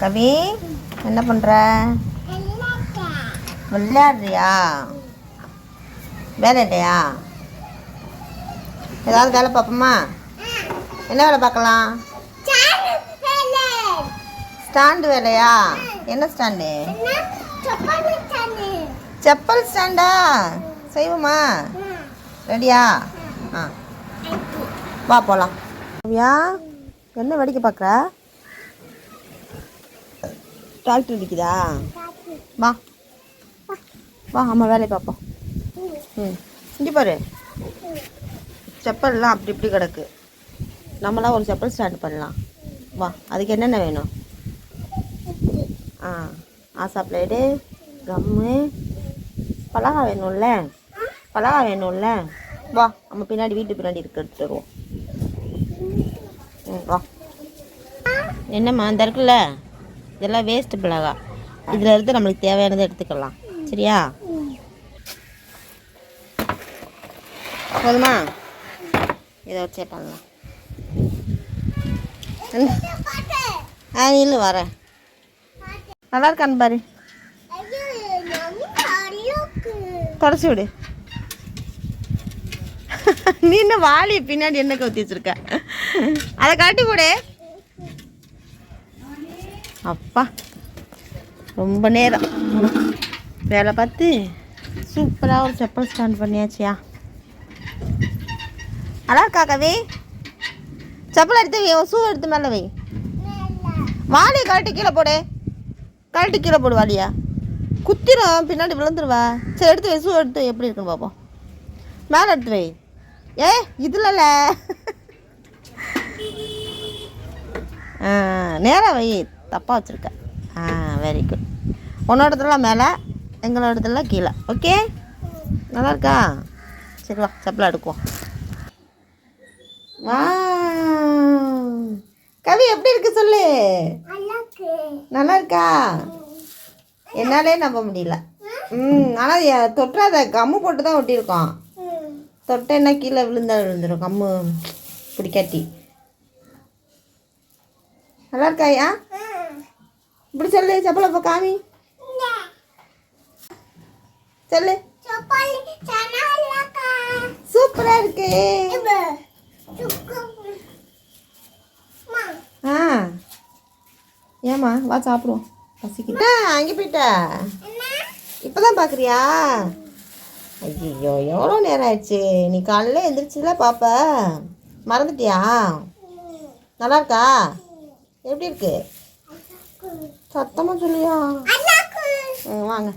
கவி என்ன பண்ணுற விளையாடுறியா? வேலை இல்லையா? ஏதாவது வேலை பார்ப்போமா? என்ன வேலை பார்க்கலாம்? ஸ்டாண்டு வேலையா? என்ன ஸ்டாண்டு செப்பல் ஸ்டாண்டா செய்வோமா? ரெடியா? ஆ. வா போகலாம் என்ன வேடிக்கை பார்க்குற? டாக்டர் அடிக்குதா? வா. வா அம்மா வேலையை பார்ப்போம் ம். இங்கே பாரு. செப்பல்லாம் அப்படி இப்படி கிடக்கு. நம்மளாம் ஒரு செப்பல் ஸ்டாண்ட் பண்ணலாம். வா அதுக்கு என்னென்ன வேணும்? ஆ ஆசா பிளேடு கம்மு பலகா வேணும்ல? பலகா வேணும்ல? வா நம்ம பின்னாடி வீட்டு பின்னாடி இருக்க தருவோம். ம் வா. என்னம்மா இந்த இருக்குல்ல? இதெல்லாம் வேஸ்ட்டு மிளகா. இதில் இருந்து நம்மளுக்கு தேவையானதை எடுத்துக்கலாம். சரியா? போதுமா? இதை வச்சே பண்ணலாம். ஆ இல்லை வரேன் நல்லா இருக்கான்னு பாரு. தொடச்சி விடு. நீ இன்னும் வாளி பின்னாடி என்ன கவுத்தி வச்சிருக்க. அதை காட்டி போடு. அப்பா ரொம்ப நேரம். வேலை பார்த்து சூப்பராக ஒரு செப்பல் ஸ்டாண்ட் பண்ணியாச்சியா? நல்லா இருக்கா கவி? செப்பல் எடுத்து வை ஷூ எடுத்து மேலே வை. வாலியை கழட்டி கீழே போடு. கழட்டி கீழே போடு வாலியா குத்திரும் பின்னாடி விழுந்துருவா. சரி எடுத்து வை ஷூ எடுத்து வை, எப்படி இருக்குன்னு பார்ப்போம். மேலே எடுத்து வை. ஏ இதுலல நேராக வை. தப்பாக வச்சுருக்க. ஆ வெரி குட் உன்னோட இடத்துல மேலே எங்களோட இடத்துல கீழே. ஓகே நல்லா இருக்கா? சரி வா செப்பல் எடுக்குவோம் வா கவி எப்படி இருக்கு சொல்லு? நல்லா இருக்கா? என்னாலே நம்ப முடியல. ம் ஆனால் தொட்டுறாத கம்மு போட்டு தான் ஒட்டியிருக்கோம். தொட்டேன்னா கீழே விழுந்தா விழுந்துடும் கம்மு பிடிக்காட்டி. நல்லா இருக்காயா? இப்படி சொல்லு செப்பலை இப்போ காமி. சொல்லு. சூப்பரா இருக்கு. ஆ. ஏமா வா சாப்பிடுவோம். பசிக்கிட்டா அங்கே போயிட்ட. இப்போதான் பார்க்குறியா ஐயோ எவ்வளோ நேரம் ஆயிடுச்சு? நீ காலையில் எந்திரிச்சுல பாப்ப. மறந்துட்டியா? நல்லா இருக்கா? எப்படி இருக்கு சத்தமாக சொல்லியா ம் வாங்க